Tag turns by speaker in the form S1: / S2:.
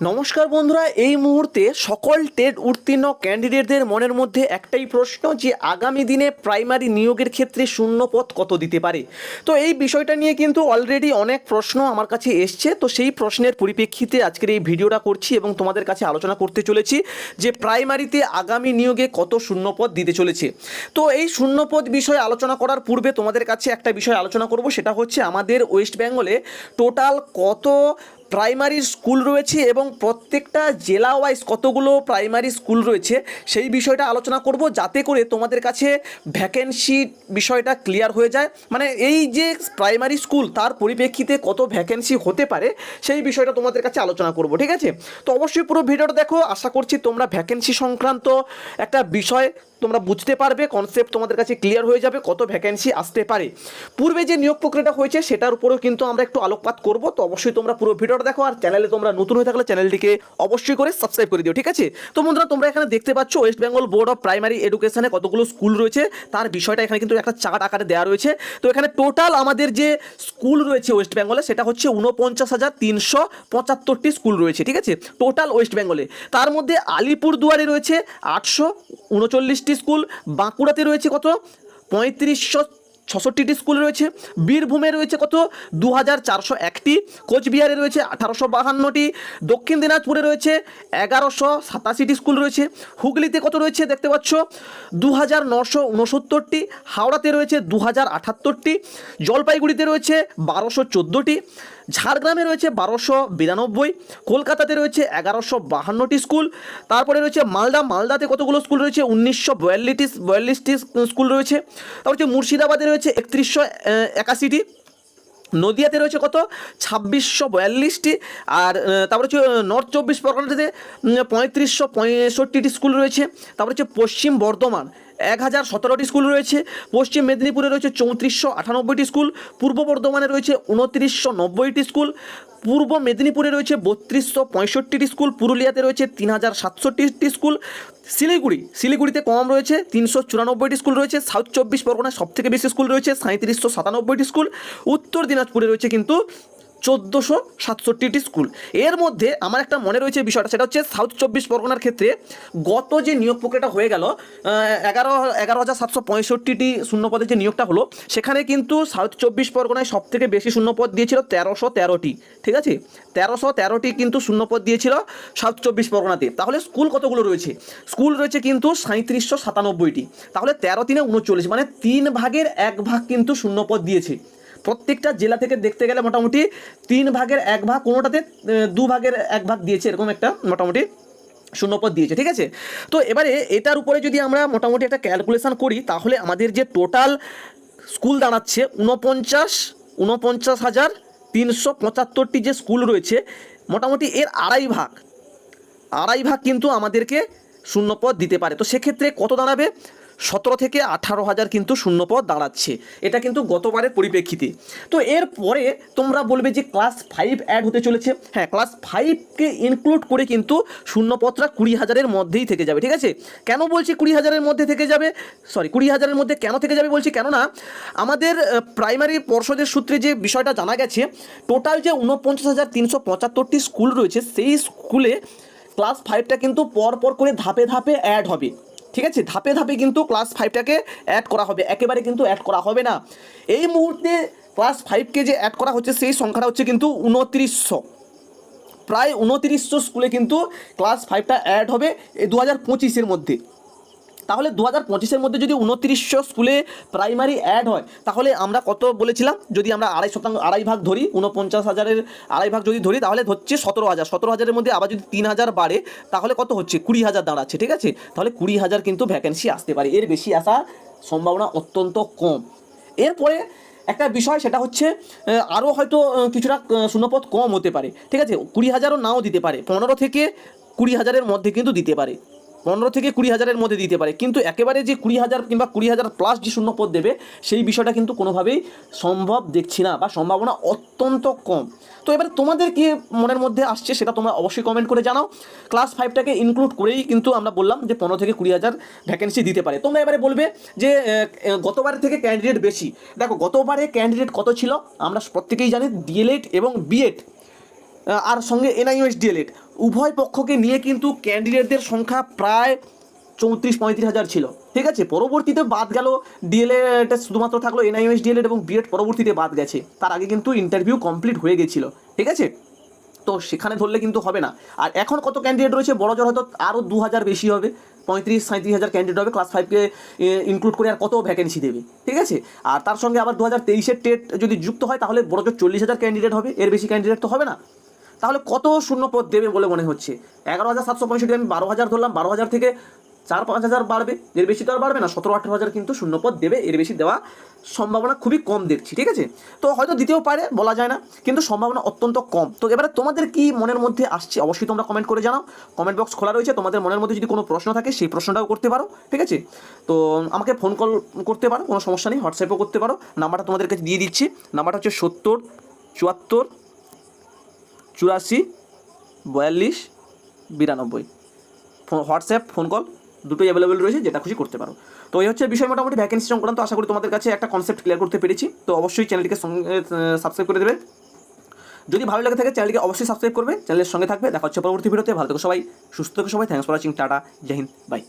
S1: নমস্কার বন্ধুরা, এই মুহূর্তে সকল টেট উত্তীর্ণ ক্যান্ডিডেটদের মনের মধ্যে একটাই প্রশ্ন যে আগামী দিনে প্রাইমারি নিয়োগের ক্ষেত্রে শূন্য পদ কত দিতে পারে? তো এই বিষয়টা নিয়ে কিন্তু অলরেডি অনেক প্রশ্ন আমার কাছে এসছে। তো সেই প্রশ্নের পরিপ্রেক্ষিতে আজকের এই ভিডিওটা করছি এবং তোমাদের কাছে আলোচনা করতে চলেছি যে প্রাইমারিতে আগামী নিয়োগে কত শূন্য পদ দিতে চলেছে। তো এই শূন্য পদ বিষয়ে আলোচনা করার পূর্বে তোমাদের কাছে একটা বিষয় আলোচনা করব, সেটা হচ্ছে আমাদের ওয়েস্ট বেঙ্গলে টোটাল কত প্রাইমারি স্কুল রয়েছে এবং প্রত্যেকটা জেলা ওয়াইজ কতগুলো প্রাইমারি স্কুল রয়েছে সেই বিষয়টা আলোচনা করব যাতে করে তোমাদের কাছে ভ্যাকেন্সি বিষয়টা ক্লিয়ার হয়ে যায়। মানে এই যে প্রাইমারি স্কুল তার পরিপ্রেক্ষিতে কত ভ্যাকেন্সি হতে পারে সেই বিষয়টা তোমাদের কাছে আলোচনা করব, ঠিক আছে? তো অবশ্যই পুরো ভিডিওটা দেখো, আশা করছি তোমরা ভ্যাকেন্সি সংক্রান্ত একটা বিষয় তোমরা বুঝতে পারবে কনসেপ্ট তোমাদের কাছে ক্লিয়ার হয়ে যাবে কত ভ্যাকেন্সি আসতে পারে। পূর্বে যে নিয়োগ প্রক্রিয়াটা হয়েছে সেটার উপরেও কিন্তু আমরা একটু আলোকপাত করব, তো অবশ্যই তোমরা পুরো ভিডিওটা দেখো আর চ্যানেলে তোমরা নতুন হয়ে থাকলে চ্যানেলটিকে অবশ্যই করে সাবস্ক্রাইব করে দিও, ঠিক আছে? তো বন্ধুরা, তোমরা এখানে দেখতে পাচ্ছ West Bengal board of primary এডুকেশনে কতগুলো স্কুল রয়েছে, তার বিষয়টা এখানে কিন্তু একটা চার্ট আকারে দেওয়া রয়েছে। তো এখানে টোটাল আমাদের যে স্কুল রয়েছে ওয়েস্ট বেঙ্গলে সেটা হচ্ছে উনপঞ্চাশ হাজার তিনশো পঁচাত্তরটি স্কুল রয়েছে, ঠিক আছে? টোটাল ওয়েস্ট বেঙ্গলে তার মধ্যে আলিপুর দুয়ারে রয়েছে আটশো উনচল্লিশটি স্কুল বাঁকুড়াতে রয়েছে কত? পঁয়ত্রিশশো ছষট্টিটি স্কুল রয়েছে। বীরভূমে রয়েছে কত? দু হাজার চারশো একটি। কোচবিহারে রয়েছে আঠারোশো বাহান্নটি। দক্ষিণ দিনাজপুরে রয়েছে এগারোশো সাতাশিটি স্কুল রয়েছে। হুগলিতে কত রয়েছে দেখতে পাচ্ছ? দু হাজার নশো উনসত্তরটি। হাওড়াতে রয়েছে দু হাজার আটাত্তরটি। জলপাইগুড়িতে রয়েছে বারোশো চোদ্দোটি। ঝাড়গ্রামে রয়েছে বারোশো বিরানব্বই, কলকাতাতে রয়েছে এগারোশো বাহান্নটি স্কুল, তারপরে রয়েছে মালদা, মালদাতে কতগুলো স্কুল রয়েছে? উনিশশো বয়াল্লিশটি বয়াল্লিশটি স্কুল রয়েছে। তারপর হচ্ছে মুর্শিদাবাদে রয়েছে একত্রিশশো একাশিটি, নদিয়াতে রয়েছে কত? ছাব্বিশশো বয়াল্লিশটি, আর তারপর হচ্ছে নর্থ চব্বিশ পরগনাতে পঁয়ত্রিশশো পঁয়ষট্টিটি স্কুল রয়েছে। তারপর হচ্ছে পশ্চিম বর্ধমান এক হাজার সতেরোটি স্কুল রয়েছে। পশ্চিম মেদিনীপুরে রয়েছে চৌত্রিশশো আটানব্বইটি স্কুল। পূর্ব বর্ধমানে রয়েছে উনত্রিশশো নব্বইটি স্কুল। পূর্ব মেদিনীপুরে রয়েছে বত্রিশশো পঁয়ষট্টিটি স্কুল। পুরুলিয়াতে রয়েছে তিন হাজার সাতষট্টিটি স্কুল। শিলিগুড়ি, শিলিগুড়িতে কম রয়েছে, তিনশো চুরানব্বইটি স্কুল রয়েছে। সাউথ চব্বিশ পরগনায় সবথেকে বেশি স্কুল রয়েছে সাঁত্রিশশো সাতানব্বইটি স্কুল। উত্তর দিনাজপুরে রয়েছে কিন্তু চোদ্দোশো সাতষট্টিটি স্কুল। এর মধ্যে আমার একটা মনে রয়েছে বিষয়টা, সেটা হচ্ছে সাউথ চব্বিশ পরগনার ক্ষেত্রে গত যে নিয়োগ প্রক্রিয়াটা হয়ে গেল এগারো এগারো হাজার সাতশো পঁয়ষট্টিটি শূন্যপদে যে নিয়োগটা হলো, সেখানে কিন্তু সাউথ চব্বিশ পরগনায় সব থেকে বেশি শূন্যপদ দিয়েছিল তেরোশো তেরোটি, ঠিক আছে? তেরোশো তেরোটি কিন্তু শূন্যপদ দিয়েছিল সাউথ চব্বিশ পরগনাতে। তাহলে স্কুল কতগুলো রয়েছে? স্কুল রয়েছে কিন্তু সাঁত্রিশশো সাতানব্বইটি। তাহলে তেরো তিনে উনচল্লিশ মানে তিন ভাগের এক ভাগ কিন্তু শূন্যপদ দিয়েছে। প্রত্যেকটা জেলা থেকে দেখতে গেলে মোটামুটি তিন ভাগের এক ভাগ কোনোটাতে দু ভাগের এক ভাগ দিয়েছে, এরকম একটা মোটামুটি শূন্যপদ দিয়েছে, ঠিক আছে? তো এবারে এটার উপরে যদি আমরা মোটামুটি একটা ক্যালকুলেশন করি, তাহলে আমাদের যে টোটাল স্কুল দাঁড়াচ্ছে উনপঞ্চাশ উনপঞ্চাশ হাজার তিনশো পঁচাত্তরটি যে স্কুল রয়েছে, মোটামুটি এর আড়াই ভাগ আড়াই ভাগ কিন্তু আমাদেরকে শূন্যপদ দিতে পারে। তো সেক্ষেত্রে কত দাঁড়াবে? সতেরো থেকে আঠারো হাজার কিন্তু শূন্যপদ দাঁড়াচ্ছে। এটা কিন্তু গতবারের পরিপ্রেক্ষিতে। তো এরপরে তোমরা বলবে যে ক্লাস ফাইভ অ্যাড হতে চলেছে। হ্যাঁ ক্লাস ফাইভকে ইনক্লুড করে কিন্তু শূন্যপদটা কুড়ি হাজারের মধ্যেই থেকে যাবে, ঠিক আছে? কেন বলছি কুড়ি হাজারের মধ্যে থেকে যাবে? সরি কুড়ি হাজারের মধ্যে কেন থেকে যাবে বলছি? কেননা আমাদের প্রাইমারি পর্ষদের সূত্রে যে বিষয়টা জানা গেছে টোটাল যে উনপঞ্চাশ হাজার তিনশো পঁচাত্তরটি স্কুল রয়েছে, সেই স্কুলে ক্লাস ফাইভটা কিন্তু পর পর করে ধাপে ধাপে অ্যাড হবে। ঠিক আছে? ধাপে ধাপে কিন্তু ক্লাস ফাইভটাকে অ্যাড করা হবে। একেবারে কিন্তু অ্যাড করা হবে না। এই মুহূর্তে ক্লাস ফাইভকে যে অ্যাড করা হচ্ছে, সেই সংখ্যাটা হচ্ছে কিন্তু উনত্রিশশো। প্রায় উনত্রিশশো স্কুলে কিন্তু ক্লাস ফাইভটা অ্যাড হবে এই দু হাজার পঁচিশের মধ্যে। তাহলে দু হাজার পঁচিশের মধ্যে যদি উনত্রিশশো স্কুলে প্রাইমারি অ্যাড হয় তাহলে আমরা কত বলেছিলাম? যদি আমরা আড়াই শতাংশ আড়াই ভাগ ধরি উনপঞ্চাশ হাজারের আড়াই ভাগ যদি ধরি তাহলে হচ্ছে সতেরো হাজার। সতেরো হাজারের মধ্যে আবার যদি তিন হাজার বাড়ে তাহলে কত হচ্ছে? কুড়ি হাজার দাঁড়াচ্ছে ঠিক আছে? তাহলে কুড়ি হাজার কিন্তু ভ্যাকেন্সি আসতে পারে। এর বেশি আসার সম্ভাবনা অত্যন্ত কম। এরপরে একটা বিষয় সেটা হচ্ছে আরও হয়তো কিছুটা আহ, শূন্যপদ কম হতে পারে ঠিক আছে? কুড়ি হাজারও নাও দিতে পারে পনেরো থেকে কুড়ি হাজারের মধ্যে কিন্তু দিতে পারে। পনেরো থেকে কুড়ি হাজারের মধ্যে দিতে পারে। কিন্তু একেবারে যে কুড়ি হাজার কিংবা কুড়ি হাজার প্লাস যে শূন্যপদ দেবে, সেই বিষয়টা কিন্তু কোনোভাবেই সম্ভব দেখছি না বা সম্ভাবনা অত্যন্ত কম। তো এবার তোমাদের কি মনের মধ্যে আসছে সেটা তোমরা অবশ্যই কমেন্ট করে জানাও। ক্লাস ফাইভটাকে ইনক্লুড করেই কিন্তু আমরা বললাম যে পনেরো থেকে কুড়ি হাজার ভ্যাকেন্সি দিতে পারে। তোমরা এবারে বলবে যে গতবারের থেকে ক্যান্ডিডেট বেশি। দেখো, গতবারে ক্যান্ডিডেট কত ছিল? আমরা প্রত্যেকেই জানি ডিএলএড এবং বিএড আর সঙ্গে এনআইএস ডিএলএড উভয় পক্ষকে নিয়ে কিন্তু ক্যান্ডিডেটদের সংখ্যা প্রায় চৌত্রিশ, পঁয়ত্রিশ হাজার ছিল। ঠিক আছে? পরবর্তীতে বাদ গেল ডিএলএড শুধুমাত্র থাকল এনআইএস ডিএলএড এবং বিএড পরবর্তীতে বাদ গেছে। তার আগে কিন্তু ইন্টারভিউ কমপ্লিট হয়ে গেছিল। ঠিক আছে? তো সেখানে ধরলে কিন্তু হবে না। আর এখন কত ক্যান্ডিডেট রয়েছে? বড় জোর হয়তো আরও দু হাজার বেশি হবে। পঁয়ত্রিশ সাঁত্রিশ হাজার ক্যান্ডিডেট হবে। ক্লাস ফাইভকে ইনক্লুড করে আর কত ভ্যাকেন্সি দেবে? ঠিক আছে? আর তার সঙ্গে আবার দু হাজার তেইশের টেট যদি যুক্ত হয়, তাহলে বড় জোর চল্লিশ হাজার ক্যান্ডিডেট হবে। এর বেশি ক্যান্ডিডেট তো হবে না। তাহলে কত শূন্য পদ দেবে বলে মনে হচ্ছে? এগারো হাজার সাতশো পঁয়ষট্টি আমি বারো হাজার ধরলাম, বারো হাজার থেকে চার পাঁচ হাজার বাড়বে। এর বেশি তো আর বাড়বে না সতেরো আঠেরো হাজার কিন্তু শূন্যপদ দেবে, এর বেশি দেওয়া সম্ভাবনা খুবই কম দেখছি, ঠিক আছে? তো হয়তো দিতেও পারে, বলা যায় না, কিন্তু সম্ভাবনা অত্যন্ত কম। তো এবারে তোমাদের কি মনের মধ্যে আসছে? অবশ্যই তোমরা কমেন্ট করে জানাও। কমেন্ট বক্স খোলা রয়েছে, তোমাদের মনের মধ্যে যদি কোনো প্রশ্ন থাকে, সেই প্রশ্নটাও করতে পারো, ঠিক আছে? তো আমাকে ফোন কল করতে পারো, কোনো সমস্যা নেই, হোয়াটসঅ্যাপও করতে পারো। নাম্বারটা তোমাদের কাছে দিয়ে দিচ্ছি, নাম্বারটা হচ্ছে সত্তর, চুয়াত্তর চুরাশি, বয়াল্লিশ, বিরানব্বই। হোয়াটসঅ্যাপ ফোন কল দুটোই অ্যাভেলেবেল রয়েছে, যেটা খুশি করতে পারো। তো এই হচ্ছে বিষয় মোটামুটি ভ্যাকেন্সি সংক্রান্ত। আশা করি তোমাদের কাছে একটা কনসেপ্ট ক্লিয়ার করতে পেরেছি। তো অবশ্যই চ্যানেলটিকে সাবস্ক্রাইব করে দেবে। যদি ভালো লাগে থাকে চ্যানেলটিকে অবশ্যই সাবস্ক্রাইব করবে। চ্যানেলের সঙ্গে থাকবে। দেখা হচ্ছে পরবর্তী ভিডিওতে। ভালো থেকো সবাই, সুস্থ থেকো সবাই। থ্যাংকস ফর ওয়াচিং টাটা, জয় হিন্দ বাই